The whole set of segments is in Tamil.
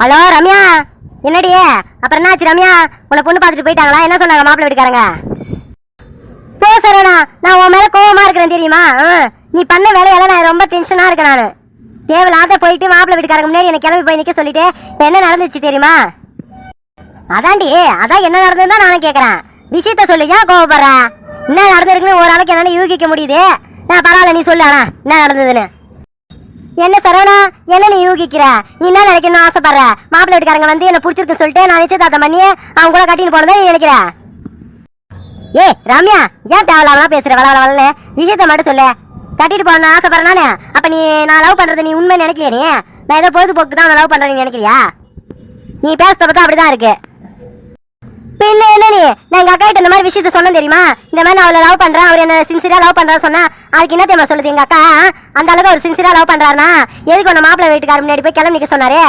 ஹலோ ரம்யா. என்னடி? அப்புறம் என்னாச்சு ரம்யா? உன்னை பொண்ணு பார்த்துட்டு போயிட்டாங்களா? என்ன சொன்னாங்க மாப்பிள்ளை வீட்டுக்காரங்க? போ சரவணா. நான் உன் மேலே கோவமாக இருக்கிறேன் தெரியுமா? ஆ, நீ பண்ண வேலையால நான் ரொம்ப டென்ஷனாக இருக்கேன் நான். தேவையில்லாத போயிட்டு மாப்பிள்ளை வீட்டுக்காரங்க முன்னாடி எனக்கு கிளம்பி போய் நிற்க சொல்லிட்டு என்ன நடந்துச்சு தெரியுமா? அதான்டி. அதான் என்ன நடந்ததுன்னு தான் நானும் கேட்குறேன் விஷயத்த சொல்லி. ஏன் கோவப்படுற? என்ன நடந்திருக்குன்னு ஓரளவுக்கு ஆளுக்கு யூகிக்க முடியுது? நான் பரவாயில்ல நீ சொல்லு. அண்ணா என்ன நடந்ததுன்னு? என்ன சரவணா என்ன நீ யூகிக்கிற? நீ என்ன நினைக்கணும்னு ஆசைப்படுற? மாப்பிள்ளை வீட்டுக்காரங்க வந்து என்ன பிடிச்சிருக்கு சொல்லிட்டு நான் நிச்சயதார்த்தம் பண்ணி அவங்க கூட கட்டின்னு போனதை நீ நினைக்கிற? ஏ ரம்யா ஏன் தேவையில்லாம பேசுற? வள வள வளன்னு. விஷயத்த மட்டும் சொல்லு. கட்டிட்டு போகணும்னு ஆசைப்படுற நானே. அப்ப நீ நான் லவ் பண்றது நீ உண்மை நினைக்கலையா நீ? நான் ஏதோ பொழுதுபோக்கு தான் லவ் பண்றேன் நினைக்கிறியா? நீ பேசுறத பார்த்தா அப்படிதான் இருக்கு. பின்ன என்ன நீ? நான் எங்க அக்கா கிட்ட இந்த மாதிரி விஷயத்த சொன்னேன் தெரியுமா? இந்த மாதிரி நான் அவளை லவ் பண்றேன் அவர் என்ன சின்சியரா லவ் பண்றான்னு சொன்னா அதுக்கு என்ன தெரியுமா சொல்லுது எங்க அக்கா? அந்த அளவுக்கு அவர் சின்சியரா லவ் பண்றாருனா எதுக்கு உன்னை மாப்பிள்ளை வீட்டுக்கார முன்னாடி போய் கிளம்பி நிக்க சொன்னாரு?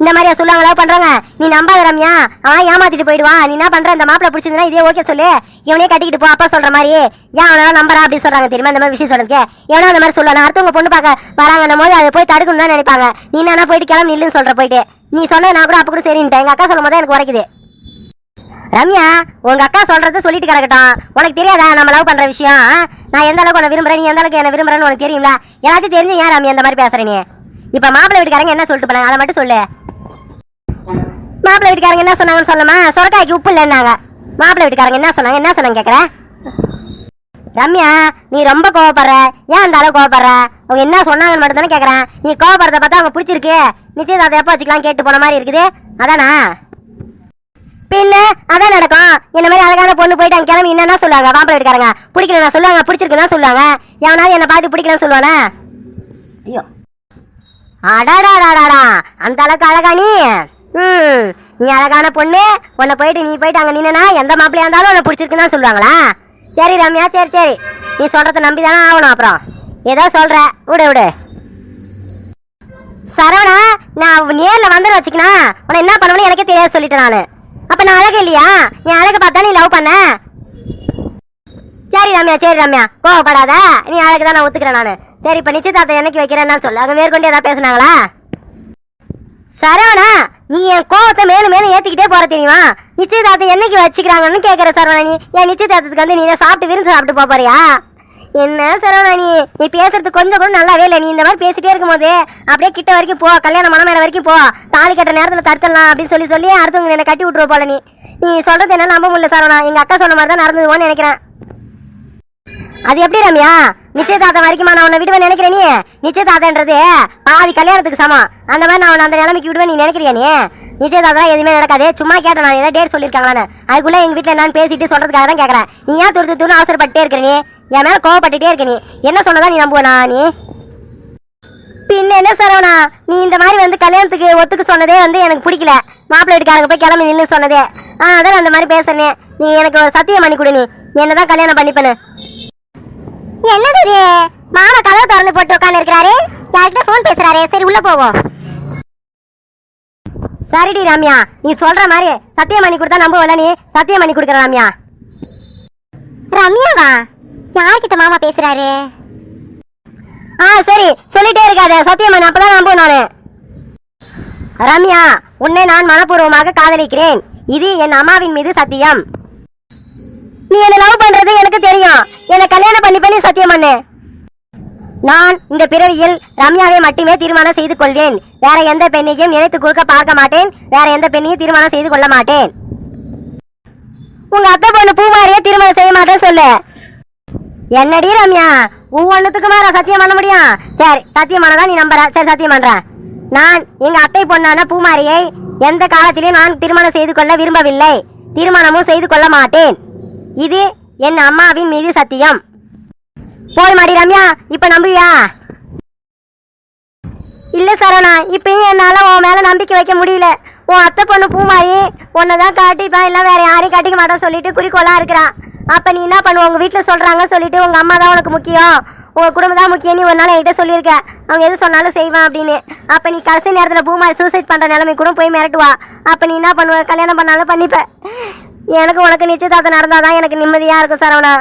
இந்த மாதிரியா சொல்லுவாங்க லவ் பண்றாங்க நீ நம்பாத ரம்யா. அவன் ஏமாத்திட்டு போயிடுவான் நீ என்ன பண்ற? இந்த மாப்பிள்ளை பிடிச்சிருந்தா இதே ஓகே சொல்லு. இவனே கட்டிக்கிட்டு போ அப்பா சொல்ற மாதிரி. ஏன் அவனால நம்பரா அப்படி சொல்றாங்க தெரியுமா இந்த மாதிரி விஷயம் சொல்றதுக்கு? எவனா அந்த மாதிரி சொல்லுவாங்க அடுத்தவங்க பொண்ணு பார்க்க வராங்கன்னும் போது அதை போய் தடுக்கணும் தான் நினைப்பாங்க. நீ என்ன போயிட்டு கிளம்பி நில்லுன்னு சொல்ற போயிட்டு. நீ சொன்ன நான் கூட அப்ப கூட சரின்ட்டேன். எங்க அக்கா சொல்லும் போது எனக்கு உரைக்குது. ரம்யா உங்க அக்கா சொல்றது சொல்லிட்டு கிடக்கட்டும். உனக்கு தெரியாதா நம்ம லவ் பண்ற விஷயம்? நான் எந்த அளவுக்கு உன்னை விரும்புறேன் நீ எந்த அளவுக்கு என்ன விரும்புறேன்னு உனக்கு தெரியுங்களா எல்லாத்தையும் தெரிஞ்சு ஏன் ரம்யா இந்த மாதிரி பேசுற நீ? இப்ப மாப்பிள்ளை வீட்டுக்காரங்க என்ன சொல்லிட்டு போனாங்க? அதை மட்டும் சொல்லு. மாப்பிள்ளை வீட்டுக்காரங்க என்ன சொன்னாங்கன்னு சொல்லுமா? சொரக்காய்க்கு உப்பு இல்லைன்னாங்க. மாப்பிள்ளை வீட்டுக்காரங்க என்ன சொன்னாங்க? என்ன சொன்னாங்க கேக்குற? ரம்யா நீ ரொம்ப கோவப்படுற. ஏன் அந்த அளவு கோவப்படுற? அவங்க என்ன சொன்னாங்கன்னு மட்டும் தானே கேட்குறேன் நீ கோவப்படுறத பார்த்தா அவங்க பிடிச்சிருக்கு. நிச்சயதார்த்தம் எப்போ வச்சுக்கலாம் கேட்டு போன மாதிரி இருக்குது. அதானா? பின்ன அதான் நடக்கும். இந்த மாதிரி அழகான பொண்ணு போயிட்டு அங்க கிளம்பி என்னன்னா சொல்லுவாங்க மாப்பிள்ளை வீட்டுக்காரங்க பிடிக்கல சொல்லுவாங்க பிடிச்சிருக்குன்னு சொல்லுவாங்க. எவனாவது என்ன பார்த்து பிடிக்கலன்னு சொல்லுவானா? ஐயோ. அடாடாடாடாடா அந்த அளவுக்கு அழகா நீ? ம் நீ அழகான பொண்ணு. உன்னை போயிட்டு நீ போயிட்டு அங்க நின்னா எந்த மாப்பிள்ளையா இருந்தாலும் உன்னை பிடிச்சிருக்குன்னு தான் சொல்லுவாங்களா? சரி ரம்யா சரி சரி. நீ சொல்றத நம்பி தானே ஆகணும் அப்புறம். ஏதோ சொல்ற. விடு விடு. சரவணா நான் நேர்ல வந்து வச்சுக்கினா. உன்னை என்ன பண்ணுவேன்னு எனக்கே தெரியாது சொல்லிட்டேன் நானு. அப்ப நான் அழகு இல்லையா? என் அழகு பார்த்தா நீ லவ் பண்ண? சரி ரம்யா சரி ரம்யா. கோவப்படாத. நீ அழகு தான் நான் ஒத்துக்கிறேன் நானு. சரி இப்ப நிச்சயதார்த்தம் என்னைக்கு வைக்கிறேன்னு சொல்லு. அங்க மேற்கொண்டு ஏதாவது பேசுனாங்களா? சரவணா நீ என் கோவத்தை மேலும் மேலும் ஏத்திக்கிட்டே போற தெரியுமா? நிச்சயதார்த்தம் என்னைக்கு வச்சுக்கிறாங்கன்னு கேக்குற சரவணா நீ என் நிச்சயதார்த்தத்துக்கு வந்து நீ என்ன சாப்பிட்டு விருந்து சாப்பிட்டு போறியா? என்ன சரவணா நீ? நீ பேசுறது கொஞ்சம் கூட நல்லாவே இல்லை. நீ இந்த மாதிரி பேசிட்டே இருக்கும்போது அப்படியே கிட்ட வரைக்கும் போ. கல்யாணம் மனமேற வரைக்கும் போ. தாலி கட்டுற நேரத்தில் தடுத்தலாம் அப்படின்னு சொல்லி சொல்லி அடுத்தவங்க என்னை கட்டி விட்டுருவ போல நீ. நீ சொல்றது என்ன நம்ப முடியல சரவணா. எங்க அக்கா சொன்ன மாதிரி தான் நடந்ததுவோன்னு நினைக்கிறேன். அது எப்படி ரம்யா? நிச்சயதார்த்தம் வரைக்குமா நான் உன்னை விடுவேன் நினைக்கிறேன் நீ? நிச்சயதார்த்தன்றது பாதி கல்யாணத்துக்கு சமம். அந்த மாதிரி நான் உன்னை அந்த நிலைமைக்கு விடுவேன் நீ நினைக்கிறியா நீ? நிச்சயதார்த்தம் எதுவுமே நடக்காது. சும்மா கேட்டேன் நான். ஏதாவது டேட் சொல்லியிருக்காங்களான்னு. அதுக்குள்ளே எங்கள் வீட்டில் என்னன்னு பேசிட்டு சொல்கிறதுக்காக தான் கேட்கறேன் நீ ஏன் துரு துருன்னு அவசரப்பட்டே இருக்க நீ? என் மேல கோவப்பட்டுட்டே இருக்க நீ. என்ன சொன்னதா நீ நம்புவனா நீ? பின்ன என்ன சரவணா? நீ இந்த மாதிரி வந்து கல்யாணத்துக்கு ஒத்துக்க சொன்னதே வந்து எனக்கு பிடிக்கல. மாப்பிள்ளை வீட்டுக்காரங்க போய் கிளம்பி நின்று சொன்னதே. ஆ அதான் அந்த மாதிரி பேசுறேன். நீ எனக்கு ஒரு சத்தியம் பண்ணி கொடு நீ. நீ என்னதான் கல்யாணம் பண்ணிப்பனு என்னது இது? மாமா கதவை திறந்து போட்டு உட்காந்து இருக்கிறாரு. யார்கிட்ட ஃபோன் பேசுறாரு? சரி உள்ள போவோம். சரிடி ராமியா. நீ சொல்ற மாதிரி சத்தியம் பண்ணி கொடுத்தா நம்புவல நீ? சத்தியம் பண்ணி கொடுக்குற ராமியா. ரம்யாவா? யார்கிட்ட மாமா பேசுறாரு? ஆ சரி சொல்லிட்டே இருக்காத. சத்தியம் பண்ணு அப்பதான் நம்புவேன் நானு ரம்யா உன்னை நான் மனப்பூர்வமாக காதலிக்கிறேன். இது என் அம்மாவின் மீது சத்தியம். நீ என்ன லவ் பண்றது எனக்கு தெரியும். என்ன கல்யாணம் பண்ணி பண்ணி சத்தியம் பண்ணு. நான் இந்த பிறவியில் ரம்யாவை மட்டுமே தீர்மானம் செய்து கொள்வேன். வேற எந்த பெண்ணையும் நினைத்து கொடுக்க பார்க்க மாட்டேன். வேற எந்த பெண்ணையும் தீர்மானம் செய்து கொள்ள மாட்டேன். உங்க அத்தை பொண்ணு பூமாரியே திருமணம் செய்ய மாட்டேன்னு சொல்லு. என்னடி ரம்யா? ஒவ்வொன்றுத்துக்குமா நான் சத்தியம் பண்ண முடியும்? சரி சத்தியம் பண்ணதான் நீ நம்புற. சரி சத்தியம் பண்றேன். நான் எங்க அத்தை பொண்ணான பூமாரியை எந்த காலத்திலேயும் நான் திருமணம் செய்து கொள்ள விரும்பவில்லை. திருமணமும் செய்து கொள்ள மாட்டேன். இது என் அம்மாவின் மீது சத்தியம். போதுமாடி ரம்யா இப்ப நம்புவியா? இல்ல சரவணா இப்பயும் என்னால உன் மேல நம்பிக்கை வைக்க முடியல. உன் அத்தை பொண்ணு பூமாரி உன்னதான் காட்டிப்பா எல்லாம் வேற யாரையும் காட்டிக்க மாட்டேன் சொல்லிட்டு குறிக்கோளா இருக்கிறான் அப்ப நீ என்ன பண்ணுவ? உங்க வீட்டுல சொல்றாங்க சொல்லிட்டு உங்க அம்மா தான் உனக்கு முக்கியம். உங்க குடும்பம் தான் முக்கியம். நீ ஒரு நாள் என்கிட்ட சொல்லியிருக்க. அவங்க எது சொன்னாலும் செய்வான் அப்படின்னு. அப்ப நீ கடைசி நேரத்துல பூமாரி சூசைட் பண்ற நிலைமை கூட போய் மிரட்டுவா. அப்ப நீ என்ன பண்ணுவ? கல்யாணம் பண்ணாலும் பண்ணிப்ப. எனக்கு உனக்கு நிச்சயதார்த்தம் நடந்தாதான் எனக்கு நிம்மதியா இருக்கும் சரவணா.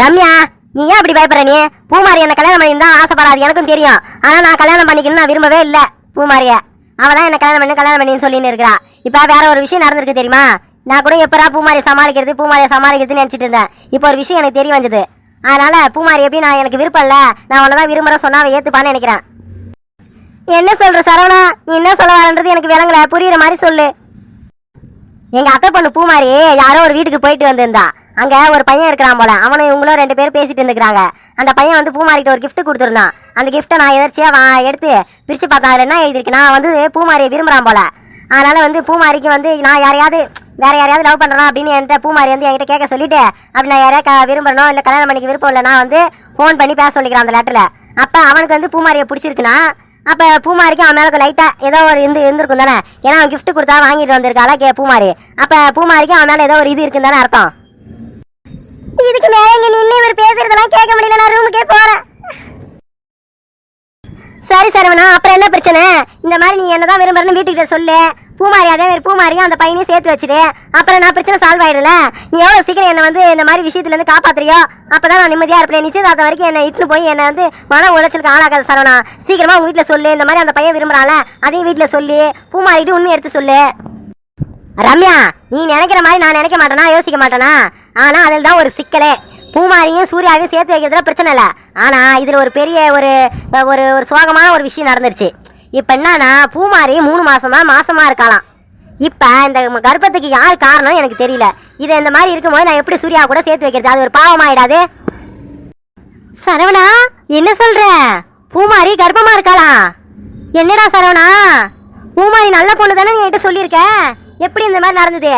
ரம்யா நீ ஏன் அப்படி பயப்படுற நீ? பூமாரி என்ன கல்யாணம் பண்ணியிருந்தா ஆசைப்படாது. எனக்கும் தெரியும். ஆனா நான் கல்யாணம் பண்ணிக்கணும்னு நான் விரும்பவே இல்லை பூமாரிய அவ தான் என்ன கல்யாணம் பண்ணி கல்யாணம் பண்ணின்னு சொல்லின்னு இருக்கிறா. இப்ப வேற ஒரு விஷயம் நடந்திருக்கு தெரியுமா? நான் கூட எப்பரா பூமாரி சமாளிக்கிறது பூமாரியை சமாளிக்கிறதுன்னு நினச்சிட்டு இருந்தேன். இப்போ ஒரு விஷயம் எனக்கு தெரிய வந்தது. அதனால பூமாரி எப்படி நான் எனக்கு விருப்பம் இல்லை நான் உன்னதான் விரும்புகிறேன் சொன்னா அவன் ஏற்றுப்பான்னு நினைக்கிறேன். என்ன சொல்கிற சரவணா? நீ என்ன சொல்ல வரன்றது எனக்கு விளங்கல. புரியுற மாதிரி சொல்லு. எங்கள் அத்தை பொண்ணு பூமாரி யாரோ ஒரு வீட்டுக்கு போயிட்டு வந்திருந்தா. அங்கே ஒரு பையன் இருக்கிறான் போல. அவனும் இவங்களும் ரெண்டு பேரும் பேசிட்டு இருந்துக்கிறாங்க அந்த பையன் வந்து பூமாரிக்கிட்ட ஒரு கிஃப்ட் கொடுத்துருந்தான். அந்த கிஃப்ட்டை நான் எதிர்ச்சியா வா எடுத்து பிரித்து பார்த்தா அதில் என்ன எழுதிருக்கு நான் வந்து பூமாரியை விரும்புகிறான் போல. அதனால் வந்து பூமாரிக்கு வந்து நான் யாரையாவது வேற யாரையாவது லவ் பண்ணுறோம் அப்படின்னு என்கிட்ட பூமாரி வந்து என்கிட்ட கேட்க சொல்லிட்டு அப்படி நான் யாரையா க- விரும்புறனோ இல்ல கல்யாணம் பண்ணிக்க விருப்பம் இல்லை நான் வந்து ஃபோன் பண்ணி பேச சொல்லிக்கிறேன் அந்த லெட்டர்ல அப்ப அவனுக்கு வந்து பூமாரியை பிடிச்சிருக்குன்னா அப்ப பூமாரிக்கு அவன் மேலே லைட்டா ஏதோ ஒரு இருந்து இருந்திருக்கும் தானே? ஏன்னா அவன் கிஃப்ட் கொடுத்தா வாங்கிட்டு வந்திருக்காளா கே பூமாரி. அப்ப பூமாரிக்கு அவன் மேல ஏதோ ஒரு இது இருக்குன்னு தானே அர்த்தம்? இதுக்கு மேல இங்க நின்று இவர் பேசுறதெல்லாம் கேட்க முடியல நான் ரூமுக்கே போறேன். சரி சரவணா அப்புறம் என்ன பிரச்சனை? இந்த மாதிரி நீ என்னதான் விரும்புறன்னு வீட்டுக்கிட்ட சொல்லு. பூமாரி அதே மாதிரி பூமாரியும் அந்த பையனையும் சேர்த்து வச்சுடு. அப்புறம் நான் பிரச்சனை சால்வ் ஆயிடும்ல? நீ எவ்வளோ சீக்கிரம் என்னை வந்து இந்த மாதிரி விஷயத்துலேருந்து காப்பாற்றுறியோ அப்போ தான் நான் நிம்மதியாக இருப்பேன். நிச்சயதார்த்தம் வரைக்கும் என்னை இட்டுன்னு போய் என்னை வந்து மன உளைச்சலுக்கு ஆளாகாத சரவணா. சீக்கிரமாக உங்கள் வீட்டில் சொல்லு. இந்த மாதிரி அந்த பையன் விரும்புறான்ல அதையும் வீட்டில் சொல்லி. பூமாரிட்டு உண்மை எடுத்து சொல்லு. ரம்யா நீ நினைக்கிற மாதிரி நான் நினைக்க மாட்டேனா? யோசிக்க மாட்டேனா? ஆனால் அதில் தான் ஒரு சிக்கலே. பூமாரியும் சூர்யாவையும் சேர்த்து வைக்கிறதுல பிரச்சனை இல்லை. ஆனால் இதில் ஒரு பெரிய ஒரு ஒரு ஒரு சோகமான ஒரு விஷயம் நடந்துருச்சு. இப்போ என்னன்னா பூமாரி மூணு மாசமா மாசமா இருக்கலாம் இப்போ இந்த கர்ப்பத்துக்கு யார் காரணம் எனக்கு தெரியல. இது இந்த மாதிரி இருக்கும்போது நான் எப்படி சூர்யா கூட சேர்த்து வைக்கிறது? அது ஒரு பாவமாயிடாது சரவணா என்ன சொல்ற? பூமாரி கர்ப்பமா இருக்காளா? என்னடா சரவணா? பூமாரி நல்ல பொண்ணு தானே நீ என்கிட்ட சொல்லியிருக்க? எப்படி இந்த மாதிரி நடந்தது?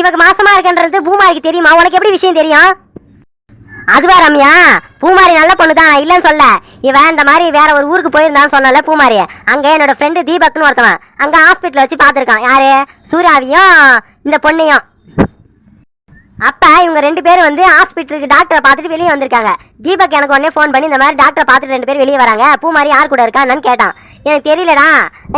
இவக்கு மாசமா இருக்கன்றது பூமாரிக்கு தெரியுமா? உனக்கு எப்படி விஷயம் தெரியும்? அதுவா ரம்யா? பூமாரி நல்ல பொண்ணு தான் இல்லைன்னு சொல்ல. இவன் இந்த மாதிரி வேற ஒரு ஊருக்கு போயிருந்தான்னு சொன்னல பூமாரி அங்க என்னோட ஃப்ரெண்டு தீபக்னு ஒருத்தவன். அங்க ஹாஸ்பிட்டல் வச்சு பார்த்துருக்கான். யாரு? சூர்யாவையும் இந்த பொண்ணையும். அப்ப இவங்க ரெண்டு பேரும் வந்து ஹாஸ்பிட்டலுக்கு டாக்டரை பார்த்துட்டு வெளியே வந்திருக்காங்க. தீபக் எனக்கு உடனே ஃபோன் பண்ணி இந்த மாதிரி டாக்டரை பார்த்துட்டு ரெண்டு பேரும் வெளியே வராங்க. பூமாரி யார் கூட இருக்கான்னு கேட்டான். எனக்கு தெரியலடா.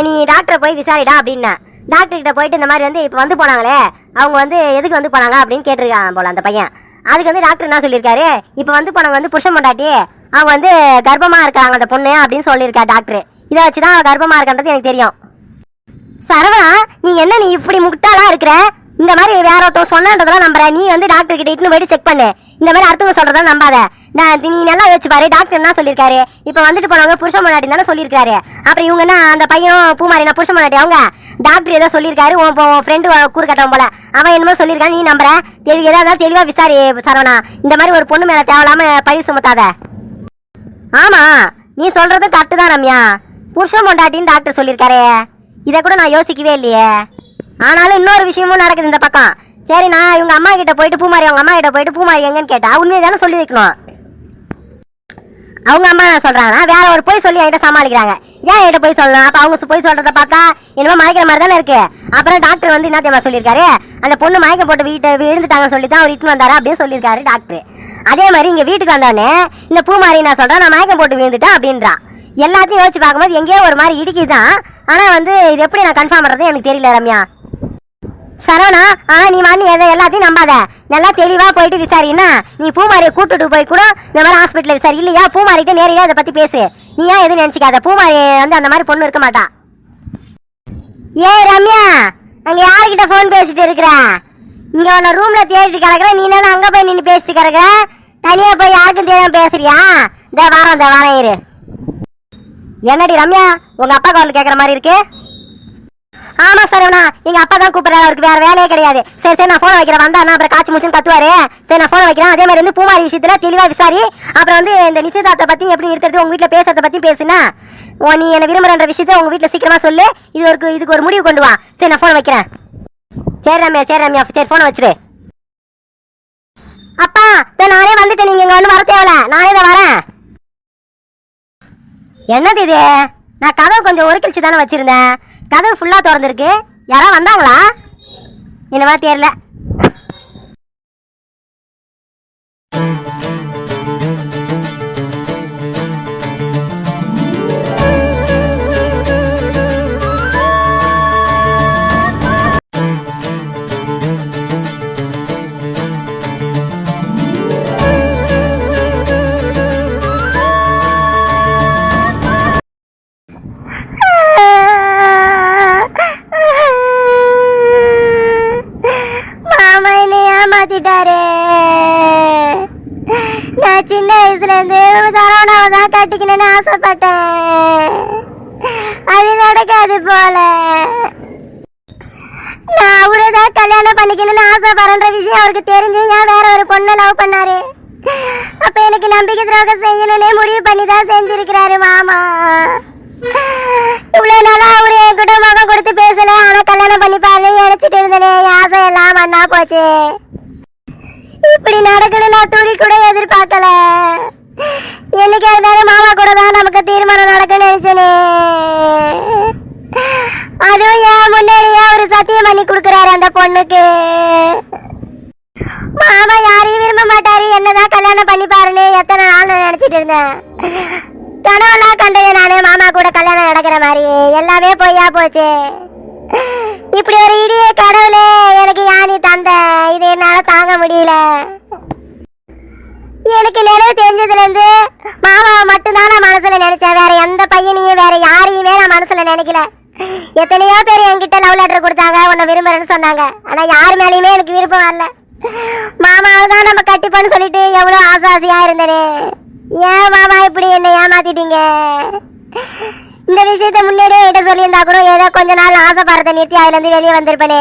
நீ டாக்டரை போய் விசாரிடா அப்படின்னா டாக்டர்கிட்ட போயிட்டு இந்த மாதிரி வந்து இப்போ வந்து போனாங்களே அவங்க வந்து எதுக்கு வந்து போனாங்க அப்படின்னு கேட்டிருக்கான் போல அந்த பையன். அதுக்கு வந்து டாக்டர் என்ன சொல்லியிருக்காரு? இப்போ வந்து போனவங்க வந்து புருஷன் பொண்டாட்டி அவங்க வந்து கர்ப்பமாக இருக்காங்க அந்த பொண்ணு அப்படின்னு சொல்லியிருக்கா டாக்டர். இதை வச்சு தான் அவள் கர்ப்பமாக இருக்கான்றது எனக்கு தெரியும். சரவணா நீ என்ன நீ இப்படி முட்டாளா இருக்கிற? இந்த மாதிரி வேற ஒருத்தர் சொன்னதெல்லாம் நம்புற நீ வந்து டாக்டர் கிட்ட இட்டுன்னு போயிட்டு செக் பண்ணு. இந்த மாதிரி அடுத்தவங்க சொல்றதா நம்பாத. நான் நீ நல்லா யோசிச்சு பாரு. டாக்டர் என்ன சொல்லியிருக்காரு? இப்போ வந்துட்டு போனவங்க புருஷ முன்னாடி தானே சொல்லியிருக்காரு அப்புறம் இவங்க என்ன அந்த பையன் பூமாரி நான் புருஷ முன்னாடி அவங்க? டாக்டர் ஏதோ சொல்லியிருக்காரு உன் ஃப்ரெண்டு கூறு கட்டவன் போல. அவன் என்னமோ சொல்லியிருக்கான் நீ நம்புற. தெளி ஏதாவது தெளிவா விசாரி சரவணா இந்த மாதிரி ஒரு பொண்ணு மேல தேவையில்லாம பழி சுமத்தாத. ஆமா நீ சொல்றது கரெக்டு தான் ரம்யா. புருஷன் பொண்டாட்டின்னு டாக்டர் சொல்லியிருக்காரே. இதை கூட நான் யோசிக்கவே இல்லையே. ஆனாலும் இன்னொரு விஷயமும் நடக்குது இந்த பக்கம். சரி நான் இவங்க அம்மா கிட்ட போயிட்டு பூமாரி அவங்க அம்மா கிட்ட போயிட்டு பூமாரி எங்கன்னு கேட்டா உண்மையை தானே சொல்லி வைக்கணும். அவங்க அம்மா என்ன சொல்றாங்கன்னா வேற ஒரு போய் சொல்லி என்கிட்ட சமாளிக்கிறாங்க. ஏன் என்கிட்ட போய் சொல்லணும்? அப்ப அவங்க போய் சொல்றத பார்த்தா என்னமோ மயக்கிற மாதிரி தானே இருக்கு. அப்புறம் டாக்டர் வந்து என்ன தெரியுமா சொல்லியிருக்காரு? அந்த பொண்ணு மயக்கம் போட்டு வீட்டை விழுந்துட்டாங்கன்னு சொல்லி தான் அவர் இட்டுன்னு வந்தாரு அப்படின்னு சொல்லியிருக்காரு டாக்டர். அதே மாதிரி இங்க வீட்டுக்கு வந்தோடனே இந்த பூமாரி நான் சொல்றேன்? நான் மயக்கம் போட்டு விழுந்துட்டேன் அப்படின்றான் எல்லாத்தையும் யோசிச்சு பார்க்கும்போது எங்கேயோ ஒரு மாதிரி இடிக்குதான் ஆனா வந்து இது எப்படி நான் கன்ஃபார்ம் பண்றது எனக்கு தெரியல ரம்யா. சரவணா ஆனா நீ வந்து எதை எல்லாத்தையும் நம்பாத. நல்லா தெளிவா போயிட்டு விசாரினா நீ பூமாரியை கூட்டுட்டு போய் கூட இந்த மாதிரி ஹாஸ்பிட்டல் விசாரி. இல்லையா? பூமாரிட்ட நேரடியா இதை பத்தி பேசு. நீ ஏன் எதுவும் நினைச்சுக்காத? பூமாரி வந்து அந்த மாதிரி பொண்ணு இருக்க மாட்டா. ஏ ரம்யா அங்க யாருக்கிட்ட ஃபோன் பேசிட்டு இருக்கிற? இங்க உன்ன ரூம்ல தேடிட்டு கிடக்குற நீ என்ன அங்க போய் நின்னு பேசிட்டு கிடக்குற? தனியா போய் யாருக்கும் தெரியாம பேசுறியா? இந்த வாரம் இந்த வாரம் இரு. என்னடி ரம்யா உங்க அப்பா கால் கேக்குற மாதிரி இருக்கு? ஆமா சரவணா எங்க அப்பா தான் கூப்பிடுறாரு. அவருக்கு வேற வேலையே கிடையாது. சரி சரி நான் போன் வைக்கிறேன். வந்தா நான் அப்புறம் காய்ச்சி முச்சுன்னு கத்துவாரு சரி நான் போன் வைக்கிறேன். அதே மாதிரி வந்து பூமாரி விஷயத்துல தெளிவா விசாரி. அப்புறம் வந்து இந்த நிச்சயதார்த்தத்தை பத்தி எப்படி இருக்கிறது உங்க வீட்டுல பேசுறத பத்தி பேசுனா. ஓ நீ என்ன விரும்புறன்ற விஷயத்த உங்க வீட்டுல சீக்கிரமா சொல்லு. இது ஒரு இதுக்கு ஒரு முடிவு கொண்டு வா. சரி நான் போன் வைக்கிறேன். சரி ரம்யா சரி ரம்யா. சரி போன் வச்சிரு. அப்பா நானே வந்துட்டேன். நீங்க இங்க வந்து வர தேவையில்ல. நானே தான் வரேன். என்னது இது? நான் கதவு கொஞ்சம் ஒருக்கிழிச்சு தானே வச்சிருந்தேன். கதவு ஃபுல்லாக திறந்துருக்கு. யாராவது வந்தாங்களா? என்னவா தெரியல. நான் கட்டிக்கணும்னு ஆசைப்பட்டேன். அது நடக்காது போல. நான் அவரை தான் கல்யாணம் பண்ணிக்கணும்னு ஆசைப்படுற விஷயம் அவருக்கு தெரிஞ்சு ஏன் வேற ஒரு பொண்ணை லவ் பண்ணாரு? அப்ப எனக்கு நம்பிக்கை துரோகம் செய்யணும்னே முடிவு பண்ணி தான் செஞ்சிருக்கிறாரு மாமா. இவ்வளவு நாளா அவரு என் கூட கொடுத்து பேசல ஆனா கல்யாணம் பண்ணிப்பாருன்னு நினைச்சிட்டு இருந்தேனே ஆசை எல்லாம் மண்ணா போச்சு. இப்படி நடக்கணும் நான் துளி கூட எதிர்பார்க்கல. என்னைக்கு இருந்தாலும் மாமா கூட தான் நமக்கு தீர்மானம் நடக்குன்னு நினைச்சனே. அதுவும் ஏன் முன்னாடியே அவரு சத்தியம் பண்ணி கொடுக்குறாரு அந்த பொண்ணுக்கு. மாமா யாரையும் விரும்ப மாட்டாரு. என்னதான் கல்யாணம் பண்ணி பாருன்னு எத்தனை நாள் நான் நினைச்சிட்டு இருந்தேன். கனவெல்லாம் கண்டது நானு. மாமா கூட கல்யாணம் நடக்கிற மாதிரி எல்லாமே பொய்யா போச்சு. இப்படி ஒரு இடிய கடவுளே எனக்கு யானி தந்த? இது என்னால தாங்க முடியல. எனக்கு நினைவு தெரிஞ்சதுலேருந்து மாமாவை மட்டும்தான் நான் மனசில் நினச்சேன். வேற எந்த பையனையும் வேற யாரையுமே நான் மனசில் நினைக்கல. எத்தனையோ பேர் என்கிட்ட லவ் லெட்டர் கொடுத்தாங்க உன்னை விரும்புறேன்னு சொன்னாங்க. ஆனால் யார் மேலேயுமே எனக்கு விருப்பம் வரல. மாமாவை தான் நம்ம கட்டிப்போன்னு சொல்லிட்டு எவ்வளோ ஆசை ஆசையா இருந்தேனே. ஏன் மாமா இப்படி என்னை ஏமாத்திட்டீங்க? இந்த விஷயத்த முன்னாடியே என்கிட்ட சொல்லியிருந்தா கூட ஏதோ கொஞ்ச நாள் ஆசைப்படுறத நிறுத்தி அதுலேருந்து வெளியே வந்திருப்பேனே.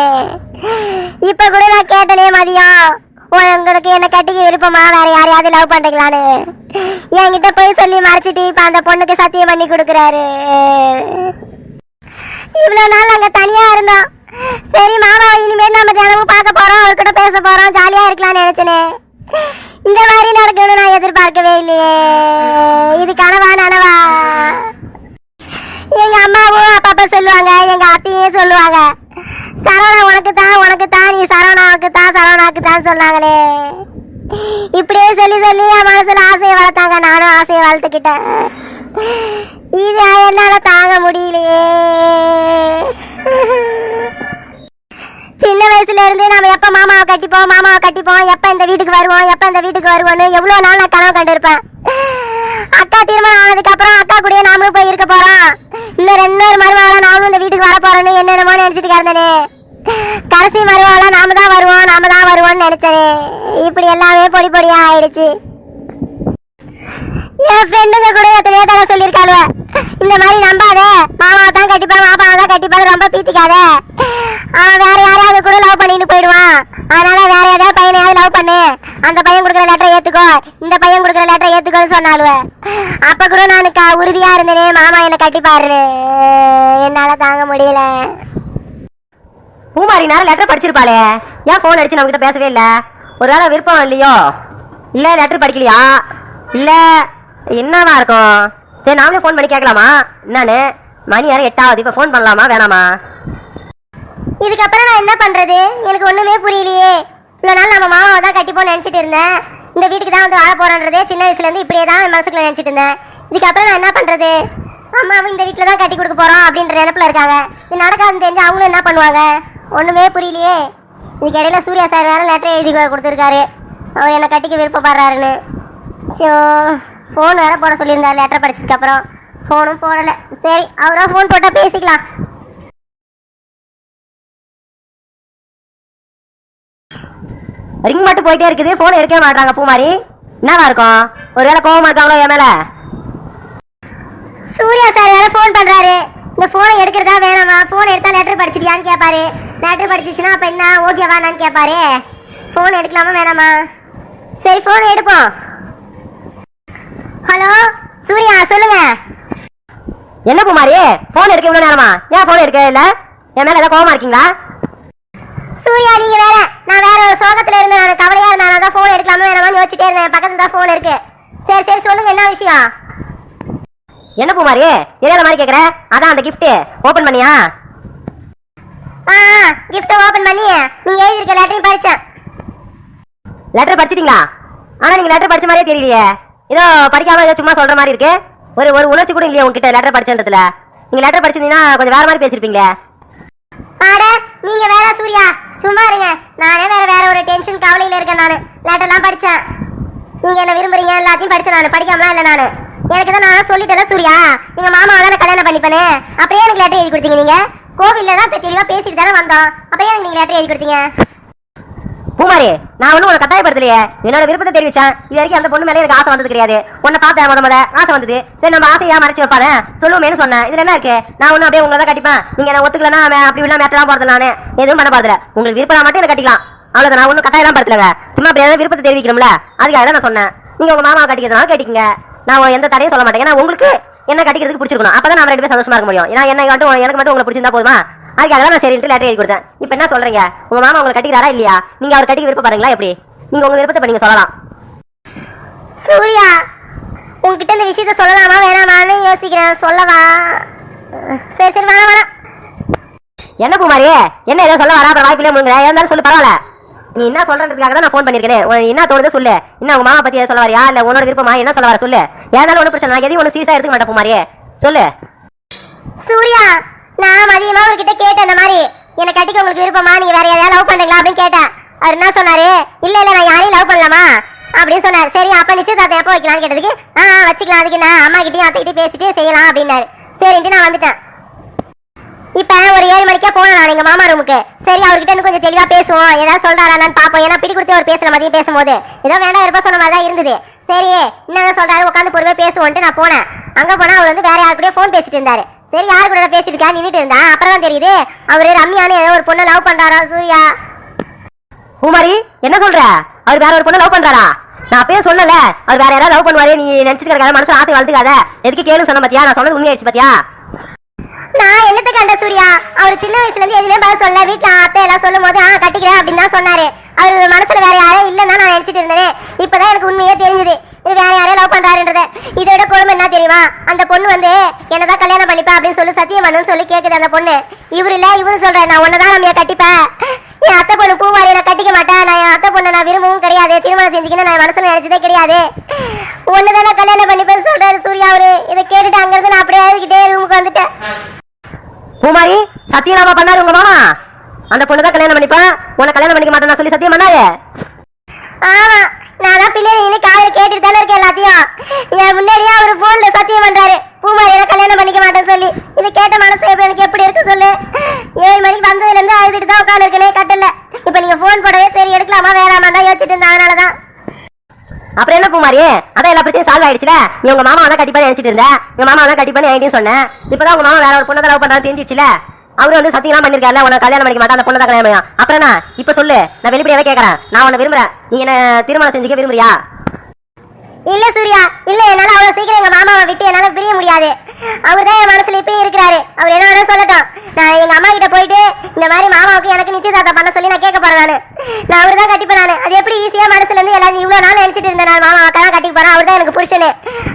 இப்போ கூட நான் கேட்டனே மதியம். உங்களுக்கு என்ன கட்டிக்க விருப்பமா? வேற யாரையாவது லவ் பண்றீங்களான்னு? என்கிட்ட போய் சொல்லி மறைச்சிட்டு இப்ப அந்த பொண்ணுக்கு சத்தியம் பண்ணி கொடுக்குறாரு. இவ்வளவு நாள் அங்க தனியா இருந்தோம். சரி மாமா இனிமேல் நம்ம தினமும் பார்க்க போறோம். அவர் கூட பேச போறோம். ஜாலியா இருக்கலாம்னு நினைச்சனே. இந்த மாதிரி நடக்கணும்னு நான் எதிர்பார்க்கவே இல்லையே. இது கனவா நனவா? எங்க அம்மாவும் அப்பப்ப சொல்லுவாங்க. எங்க அத்தையும் சொல்லுவாங்க. சரவணா உனக்கு தான் உனக்கு தான் நீ சரவணாவுக்கு தான் சரவணாவுக்கு தான் சொன்னாங்களே. இப்படியே சொல்லி சொல்லி என் மனசுல ஆசையை வளர்த்தாங்க. நானும் ஆசையை வளர்த்துக்கிட்டேன். இது என்னால தாங்க முடியலையே. சின்ன வயசுல இருந்து நாம எப்ப மாமாவை கட்டிப்போம் மாமாவை கட்டிப்போம் எப்ப இந்த வீட்டுக்கு வருவோம் எப்ப இந்த வீட்டுக்கு வருவோம்னு எவ்வளவு நாள் நான் கனவு கண்டிருப்பேன். அக்கா திருமணம் ஆனதுக்கு அப்புறம் அக்கா கூடயே நாமளும் போய் இருக்க போறோம். இன்னும் ரெண்டு நாள் மருமகளா நாமளும் இந்த வீட்டுக்கு வர போறோம்னு என்னென்னமோ நினைச்சிட்டு கிடந்தனே. கடைசி மருமகளா நாம தான் வருவோம் நாம தான் வருவோம்னு நினைச்சனே. இப்படி எல்லாமே பொடி பொடியா ஆயிடுச்சு. என் ஃப்ரெண்டுங்க கூட எத்தனையோ தடவை சொல்லியிருக்காளுவ. இந்த மாதிரி நம்பாத. மாமாவை தான் கட்டிப்பா மாமாவை தான் கட்டிப்பா ரொம்ப பீத்திக்காத. அவன் வேற யாரையாவது கூட லவ் பண்ணிட்டு போயிடுவான். அதனால வேற ஏதாவது பையனையாவது லவ் பண்ணு. அந்த பையன் கொடுக்குற லெட்டரை ஏத்துக்கோ. இந்த பையன் கொடுக்குற லெட்டரை ஏத்துக்கோன்னு சொன்னாலுவ. அப்ப கூட நான் உறுதியாக உறுதியா இருந்தேனே மாமா என்னை கட்டிப்பாரு என்னால தாங்க முடியல. பூமாரி நேரம் லெட்டர் படிச்சிருப்பாளே. ஏன் ஃபோன் அடிச்சு நம்மகிட்ட பேசவே ஒரு ஒருவேளை விருப்பம் இல்லையோ? இல்லை லெட்டர் படிக்கலையா? இல்லை என்னவா இருக்கும்? சரி நாமளே ஃபோன் பண்ணி கேட்கலாமா? என்னன்னு? மணி யாரும் எட்டாவது இப்போ ஃபோன் பண்ணலாமா வேணாமா? இதுக்கப்புறம் நான் என்ன பண்ணுறது எனக்கு ஒன்றுமே புரியலையே. இவ்வளோ நாள் நம்ம மாமாவை தான் கட்டிப்போன்னு நினச்சிட்டு இருந்தேன். இந்த வீட்டுக்கு தான் வந்து வாழ போறேன்றதே சின்ன வயசுலேருந்து இப்படியே தான் மனசுக்குள்ள நினச்சிட்டு இருந்தேன். இதுக்கப்புறம் நான் என்ன பண்ணுறது அம்மாவும் இந்த வீட்டில் தான் கட்டி கொடுக்க போகிறோம் அப்படின்ற நினப்பில் இருக்காங்க. இது நடக்காதுன்னு தெரிஞ்சு அவங்களும் என்ன பண்ணுவாங்க? ஒன்றுமே புரியலையே. இதுக்கு இடையில சூர்யா சார் வேறு லெட்டர் எழுதி கொடுத்துருக்காரு. அவர் என்னை கட்டிக்க விருப்பப்படுறாருன்னு. ஸோ ஃபோன் வேற போட சொல்லியிருந்தார் லெட்டர் படிச்சதுக்கப்புறம் ஃபோனும் போடலை. சரி அவரா ஃபோன் போட்டால் பேசிக்கலாம். ரிங் மட்டும் போயிட்டே இருக்குது. ஃபோன் எடுக்கவே மாட்டாங்க பூமாரி. என்னவா இருக்கும்? ஒருவேளை கோவமா இருக்காங்களோ என் மேல? சூர்யா சார் வேற ஃபோன் பண்றாரு. இந்த ஃபோனை எடுக்கிறதா வேணாமா? ஃபோன் எடுத்தா லெட்டர் படிச்சிட்டியான்னு கேட்பாரு லெட்டர் படிச்சிச்சுன்னா அப்ப என்ன? ஓகேவா கேட்பாரு ஃபோன் எடுக்கலாமா வேணாமா? சரி ஃபோன் எடுப்போம். ஹலோ சூர்யா சொல்லுங்க. என்ன குமாரி? ஃபோன் எடுக்க இவ்வளவு நேரமா? ஏன் ஃபோன் எடுக்க இல்ல? என் மேல ஏதாவது கோவமா இருக்கீங்களா? சூர்யா நீங்க வேற நான் வேற ஒரு சோகத்துல இருந்து நான் கவலையா இருந்தேன். தான் போன் எடுக்கலாமா வேணாமான்னு யோசிச்சுட்டே இருந்தேன். பக்கத்துல தான் போன் இருக்கு. சரி சரி சொல்லுங்க. என்ன விஷயம்? என்ன குமாரி? தெரியாத மாதிரி கேக்குற? அதான் அந்த கிஃப்ட் ஓபன் பண்ணியா? ஆ கிஃப்ட் ஓபன் பண்ணி நீங்க எழுதிருக்க லெட்டரையும் படிச்சேன். லெட்டர் படிச்சிட்டீங்களா? ஆனா நீங்க லெட்டர் படிச்ச மாதிரியே தெரியலையே. ஏதோ படிக்காம ஏதோ சும்மா சொல்ற மாதிரி இருக்கு. ஒரு ஒரு உணர்ச்சி கூட இல்லையே உங்ககிட்ட லெட்டர் படிச்சதுல நீங்க லெட்டர் படிச்சிருந்தீங்கன்னா கொஞ்சம் வேற மாதிரி பேசிருப்பீங்களே? அட நீங்க வேற சூர்யா சும்மா இருங்க. நானே வேற வேற ஒரு டென்ஷன் கவலையில இருக்கேன் நானு. லெட்டர்லாம் படிச்சேன். நீங்க என்ன விரும்புறீங்க? எல்லாத்தையும் படிச்சேன் நானு. படிக்காமலாம் இல்லை நானு? எனக்கு தான் நான் சொல்லிட்டேன் சூர்யா. நீங்க மாமா தானே கல்யாணம் பண்ணிப்பேனே அப்படியே எனக்கு லெட்டர் எழுதி கொடுத்தீங்க நீங்க. கோவில்ல தான் தெளிவா பேசிட்டு தானே வந்தோம். அப்படியே எனக்கு நீங்க லெட்டர் எழுதி கொடுத்தீங்க. பூமாரி நான் ஒன்றும் உனக்கு கட்டாயப்படுத்தலையே. என்னோட விருப்பத்தை தெரிவிச்சேன். இது வரைக்கும் அந்த பொண்ணு மேலே எனக்கு ஆசை வந்தது கிடையாது. உன்னை பார்த்தேன் முத முத. ஆசை வந்தது. சரி நம்ம ஆசையா மறைச்சு வைப்பானே சொல்லுவேன்னு சொன்னேன். இதுல என்ன இருக்கு? நான் ஒன்றும் அப்படியே உங்களை தான் கட்டிப்பேன். நீங்க என்ன ஒத்துக்கலன்னா அப்படி இப்படிலாம் மேட்டலாம் போறது நானு. எதுவும் பண்ண போறதில்ல. உங்களுக்கு விருப்பம் மட்டும் என்ன கட்டிக்கலாம். அவ்வளவுதான். நான் ஒன்றும் கட்டாயம் படுத்தலங்க. சும்மா அப்படியே விருப்பத்தை தெரிவிக்கணும்ல? அதுக்காக தான் நான் சொன்னேன். நீங்க உங்க மாமா கட்டிக்கிறதுனால கேட்டீங்க நான் எந்த தடையும் சொல்ல மாட்டேன். ஏன்னா உங்களுக்கு என்ன கட்டிக்கிறதுக்கு பிடிச்சிருக்கணும். அப்பதான் நம்ம ரெண்டு பேரும் சந்தோஷமா இருக்க முடியும். ஏன்னா என்ன எனக்கு மட்டும் உங்களுக்கு பிடிச்சிருந்தா போதுமா? அதுக்காக தான் நான் சரின்ட்டு லெட்டர் எழுதி கொடுத்தேன். இப்போ என்ன சொல்றீங்க? உங்க மாமா உங்களுக்கு கட்டிக்கிறாரா இல்லையா? நீங்க அவர் கட்டிக்க விருப்பப்படுறீங்களா எப்படி? நீங்க உங்க விருப்பத்தை இப்ப நீங்க சொல்லலாம். சூர்யா உன்கிட்ட இந்த விஷயத்த சொல்லலாமா வேணாமான்னு யோசிக்கிறேன். சொல்லவா? சரி சரி வேணாம் வேணாம். என்ன குமாரி என்ன ஏதோ சொல்ல வரா அப்புறம் வாய்ப்பிலே முழுங்குற? இருந்தாலும் சொல்லு பரவாயில்ல. நீ என்ன சொல்றதுக்காக தான் நான் ஃபோன் பண்ணிருக்கேன். என்ன தோணுது சொல்லு. என்ன உங்க மாமா பத்தி எதாவது சொல்ல வரியா? இல்ல உன்னோட விருப்பமா? என்ன சொல்ல வர சொல்லு. ஏதாலும் ஒன்றும் பிரச்சனை நான் எதையும் ஒன்று சீரியஸா எடுத்துக்க மாட்டேன் குமாரி சொல்லு. சூர்யா நான் மதியமா அவர்கிட்ட கேட்டேன் இந்த மாதிரி. என்னை கட்டிக்க உங்களுக்கு விருப்பமா? நீங்க வேற யாரையாவது லவ் பண்றீங்களா அப்படின்னு கேட்டேன். அவர் என்ன சொன்னாரு? இல்ல இல்ல நான் யாரையும் லவ் பண்ணலாமா? அப்படின்னு சொன்னாரு. சரி அப்ப நிச்சயதார்த்தம் எப்போ வைக்கலாம்னு கேட்டதுக்கு ஆ வச்சுக்கலாம். அதுக்கு நான் அம்மா கிட்டயும் அத்தைகிட்டயும் பேசிட்டு செய்யலாம் அப்படின்னாரு. சரின்ட்டு நான் வந்துட்டேன். இப்ப ஒரு ஏழு மணிக்கே போனேன் நான் எங்க மாமா ரூமுக்கு சரி அவர்கிட்ட கொஞ்சம் தெளிவா பேசுவோம். ஏதாவது சொல்றாரான்னு பாப்போம் ஏன்னா பிடி கொடுத்து அவர் பேசுற மதியம் பேசும்போது. ஏதோ வேண்டாம் இருப்பா சொன்ன மாதிரி தான் இருந்தது. சரி என்ன சொல்றாரு உட்காந்து பொறுமையா பேசுவோன்ட்டு நான் போனேன். அங்க போனா அவர் வந்து வேற யாருக்கிட்டே போன் ஃபோன் பேசிட்டு இருந்தாரு. சரி யாரு கூட பேசிட்டு இருக்கா? நின்னுட்டு இருந்தா? அப்புறம் தான் தெரியுது. அவரு ரம்யான்னு ஏதோ ஒரு பொண்ணை லவ் பண்றாரா சூர்யா? குமாரி என்ன சொல்ற? அவர் வேற ஒரு பொண்ணை லவ் பண்றாரா? நான் அப்பயே சொல்லல. அவர் வேற யாராவது லவ் பண்ணுவாரு நீ நினைச்சிட்டு இருக்காத மனசுல ஆசை வளர்த்துக்காத. எதுக்கு கேளு சொன்ன பாத்தியா? நான் சொன்னது உண்மையாயிடுச்சு பாத்தியா? நான் என்னத்த கண்ட சூர்யா? அவர் சின்ன வயசுல இருந்து எதுலயும் பதில் சொல்ல வீட்டுல அத்தை எல்லாம் சொல்லும் போது ஆ கட்டிக்கிறேன் அப்படின்னு தான் சொன்னாரு. அவர் மனசுல வேற யாரும் இல்லைன்னா நான் நினைச்சிட்டு இருந்தேன். இப்பதான் எனக்கு உண்மையே தெரிஞ்சது. இது வேற யாரையும் லவ் பண்றாருன்றத. இதை விட கொடுமை என்ன தெரியுமா? அந்த பொண்ணு வந்து என்னதான் கல்யாணம் பண்ணிப்பா அப்படின்னு சொல்லி சத்தியம் பண்ணுன்னு சொல்லி கேக்குது அந்த பொண்ணு. இவரு இல்ல இவரு சொல்றாரு நான் உன்னதான் நம்ம கட்டிப்பேன். என் அத்தை பொண்ணு பூவாரி நான் கட்டிக்க மாட்டேன். நான் என் அத்தை பொண்ணை நான் விரும்பவும் கிடையாது. திருமணம் செஞ்சுக்கணும் நான் மனசுல நினைச்சதே கிடையாது. ஒண்ணுதானே கல்யாணம் பண்ணிப்பேன் சொல்றாரு சூர்யா அவரு. இதை கேட்டுட்டு அங்கிருந்து நான் அப்படியே அழுதுகிட்டே ரூமுக்கு வந்துட்டேன். பூமாரி சத்தியநாமா பண்ணாரு உங்க மாமா? அந்த பொண்ணு தான் கல்யாணம் பண்ணிப்பேன் உன்னை கல்யாணம் பண்ணிக்க மாட்டேன் சொல்லி சத்தியம் பண்ணாரு ஆமா நான் தான் பிள்ளைங்க இன்னும் காலையில கேட்டுட்டு தானே இருக்கேன் எல்லாத்தையும். என் முன்னாடியே அவர் போன்ல சத்தியம் பண்றாரு. பூமாரியில கல்யாணம் பண்ணிக்க மாட்டேன்னு சொல்லி. இதை கேட்ட மனசு எனக்கு எப்படி இருக்கு சொல்லு. ஏழு மணிக்கு வந்ததுல இருந்து அழுதுட்டு தான் உட்காந்து இருக்கனே கட்டல இப்ப நீங்க போன் போடவே சரி எடுக்கலாமா வேறாமா தான் யோசிச்சுட்டு இருந்தேன் அதனாலதான். அப்புறம் என்ன குமாரி அதான் எல்லா பிரச்சனையும் சால்வ் ஆயிடுச்சுல. நீ உங்க மாமா தான் கட்டிப்பா நினைச்சிட்டு இருந்த. உங்க மாமா தான் கட்டிப்பான்னு என்கிட்டயும் சொன்னேன் இப்பதான் உங்க மாமா வேற ஒரு பொண்ணை லவ் பண்றான்னு தெரிஞ்சிச்சுல அவரு வந்து சத்தியம்லாம் பண்ணிருக்காரு உனக்கு கல்யாணம் பண்ணிக்க மாட்டேன் அந்த பொண்ணு தான் கல்யாணம் பண்ணியா அப்புறம் நான் இப்ப சொல்லு. நான் வெளிப்படையாவே கேக்குறேன். நான் உன்னை விரும்புறேன். நீ என்ன திருமணம் செஞ்சுக்க விரும்புறியா? இல்ல சூர்யா. இல்ல என்னால அவ்வளவு சீக்கிரம் எங்க மாமாவை விட்டு என்னால பிரிய முடியாது. அவர் தான் என் மனசுல இப்பயும் இருக்கிறாரு. அவர் என்ன வேணா சொல்லட்டும். நான் எங்க அம்மா கிட்ட போயிட்டு இந்த மாதிரி மாமாவுக்கு எனக்கு நிச்சயதார்த்தம் பண்ண சொல்லி நான் கேட்க போறேன் நான். அவர் தான் கட்டிப்பேன் நான். அது எப்படி ஈஸியா மனசுல இருந்து எல்லாரும் இவ்வளவு நாள் நினைச்சிட்டு இருந்தேன் நான் மாமா அக்கா தான் கட்டிக்க போறேன் அவர் தான் எனக்கு புருஷனு.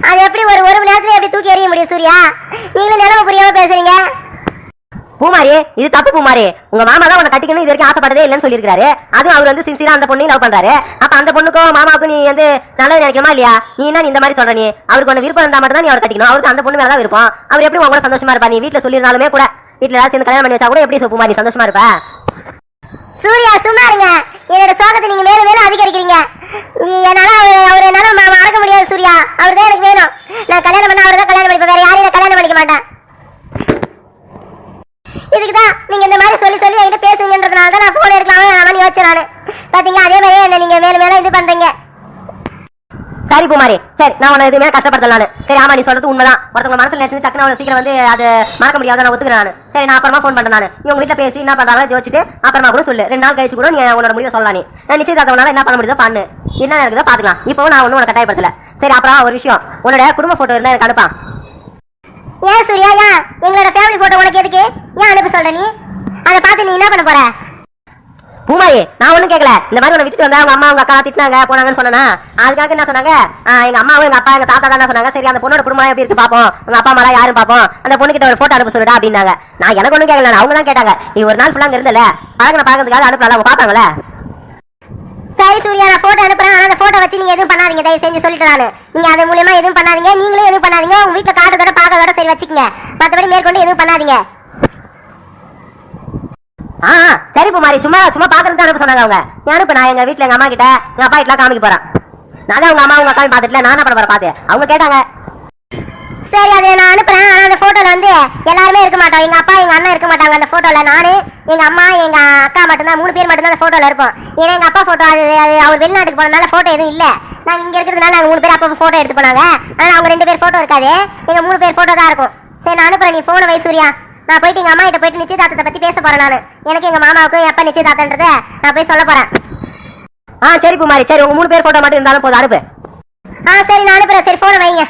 அது எப்படி ஒரு ஒரு மணி நேரத்துல எப்படி தூக்கி எறிய முடியும் சூர்யா? நீங்களும் நிலவு புரியாம பேசுறீங்க. பூமாரி இது தப்பு பூமாரி உங்க மாமா தான் உன்னை கட்டிக்கணும் இது வரைக்கும் ஆசைப்பட்டதே இல்லைன்னு சொல்லியிருக்காரு அதுவும் அவர் வந்து சின்சியரா அந்த பொண்ணையும் லவ் பண்றாரு. அப்ப அந்த பொண்ணுக்கும் மாமாவுக்கும் நீ வந்து நல்லது நினைக்கணுமா இல்லையா? நீ என்ன நீ இந்த மாதிரி சொல்ற நீ? அவருக்கு ஒன்று விருப்பம் இருந்தா மட்டும் தான் நீ அவர் கட்டிக்கணும். அவருக்கு அந்த பொண்ணு மேல தான் விருப்பம். அவர் எப்படி உங்களோட சந்தோஷமா இருப்பா நீ வீட்டுல சொல்லியிருந்தாலுமே கூட. வீட்டுல ஏதாவது சேர்ந்து கல்யாணம் பண்ணி வச்சா கூட எப்படி பூமாரி சந்தோஷமா இருப்பா? சூர்யா சும்மா இருங்க. என்னோட சோகத்தை நீங்க மேலும் மேலும் அதிகரிக்கிறீங்க. நீ- என்னால அவர் அவர் என்னால மறக்க முடியாது சூர்யா. அவர் தான் எனக்கு வேணும். நான் கல்யாணம் பண்ண அவர் தான் கல்யாணம் பண்ணிப்பேன் வேற யாரையும் நான் கல்யாணம் பண்ணிக்க மாட்டேன். இதுக்கு தான் நீங்க இந்த மாதிரி சொல்லி சொல்லி என்கிட்ட பேசுவீங்கன்றதுனால தான் நான் போன் எடுக்கலாமா வேணாமான்னு யோசிச்சேன் நானு. பாத்தீங்களா? அதே மாதிரியே என்ன நீங்க மேலும் மேலும் இது பண்றீங்க. சரி குமாரி சரி நான் உன்னை எதுவுமே கஷ்டப்படுத்தலாம் சரி ஆமா நீ சொல்றது உண்மைதான். ஒருத்தவங்க மனசுல நினைச்சு டக்குனு அவ்வளவு சீக்கிரம் வந்து அது மறக்க முடியாத நான் ஒத்துக்கிறேன் நான். சரி நான் அப்புறமா ஃபோன் பண்றேன் நான். நீ உங்க வீட்டுல பேசி என்ன பண்றாங்க யோசிச்சுட்டு அப்புறமா கூட சொல்லு. ரெண்டு நாள் கழிச்சு கூட நீ உன்னோட முடிவை சொல்லலாம் நீ. நான் நிச்சயதார்த்தவனால என்ன பண்ண முடியுதோ பண்ணு. என்ன நடக்குதோ பாத்துக்கலாம் இப்போ நான் ஒன்னும் உனக்கு கட்டாயப்படுத்தல. சரி அப்புறம் ஒரு விஷயம். உன்னோட குடும்ப போட்டோ இருந்தா எனக்கு அனுப்பான் ஏன் சூர்யா ஏன் எங்களோட ஃபேமிலி போட்டோ உனக்கு எதுக்கு? ஏன் அனுப்ப சொல்ற நீ? அதை பார்த்து நீ என்ன பண்ண போற? பூமாரி நான் ஒன்றும் கேட்கல இந்த மாதிரி உன்னை விட்டுட்டு வந்தா உங்க அம்மா உங்க அக்கா திட்டினாங்க போனாங்கன்னு சொன்னா அதுக்காக என்ன சொன்னாங்க? எங்க அம்மாவும் எங்க அப்பா எங்க தாத்தா தான் சொன்னாங்க. சரி அந்த பொண்ணோட குடும்பம் எப்படி இருக்கு பாப்போம் உங்க அப்பா அம்மா யாரும் பாப்போம் அந்த பொண்ணு கிட்ட ஒரு போட்டோ அனுப்ப சொல்லுடா அப்படின்னாங்க. நான் எனக்கு ஒன்றும் கேட்கல அவங்க தான் கேட்டாங்க. நீ ஒரு நாள் ஃபுல்லாக அங்க இருந்தல. பழகின பழகிறதுக்காக அனுப்பலாம் அவங்க பாப்பாங்களே? சரி சூர்யா நான் போட்டோ அனுப்புறேன். ஆனா அந்த போட்டோ வச்சு நீங்க எதுவும் பண்ணாதீங்க. தயவு செஞ்சு சொல்லிட்டு நானு. நீங்க அது மூலியமா எதுவும் பண்ணாதீங்க. நீங்களும் எதுவும் பண்ணாதீங்க. உங்க வீட்டுல காட்டுறதோட பார்க்கறதோட சரி வச்சுக்கங்க. மத்தபடி மேற்கொண்டு எதுவும் பண்ணாதீங்க. ஆ சரி குமாரி சும்மா சும்மா பாக்குறது அனுப்ப சொன்னாங்க அவங்க. நீ இப்ப நான் எங்க வீட்டுல எங்க அம்மா கிட்ட எங்க அப்பா கிட்ட காமிக்க போறேன். நான் தான் உங்க அம்மா உங்க அக்கா பாத்துட்டு நான் என்ன பண்ண போறேன் பாத்து அவங்க கேட்டாங்க. சரி அதை நான் அனுப்புறேன். ஆனா அந்த போட்டோல வந்து எல்லாருமே இருக்க மாட்டோம். எங்க அப்பா எங்க அண்ணன் இருக்க மாட்டாங்க அந்த போட்டோல நானு எங்க அம்மா எங்க அக்கா மட்டும்தான் மூணு பேர் மட்டும்தான் அந்த போட்டோல இருப்போம். ஏன்னா எங்க அப்பா போட்டோ அது அது அவர் வெளிநாட்டுக்கு போனதுனால போட்டோ எதுவும் இல்ல. நாங்க இங்க இருக்கிறதுனால நாங்க மூணு பேர் அப்போ போட்டோ எடுத்து போனாங்க. ஆனா அவங்க ரெண்டு பேர் போட்டோ இருக்காது. எங்க மூணு பேர் போட்டோ தான் இருக்கும். சரி நான் அனுப்புறேன். நீ போன வை சூர்யா. நான் போயிட்டு எங்க அம்மா கிட்ட போயிட்டு நிச்சயதார்த்தத்தை பத்தி பேச போறேன் நான். எனக்கு எங்க மாமாவுக்கும் எப்ப நிச்சயதார்த்தன்றதை நான் போய் சொல்ல போறேன். ஆ சரி குமாரி. சரி உங்க மூணு பேர் போட்டோ மட்டும் இருந்தாலும் போதும். அனுப்பு. ஆ சரி நான் அனுப்புறேன். சரி போன வைங்க.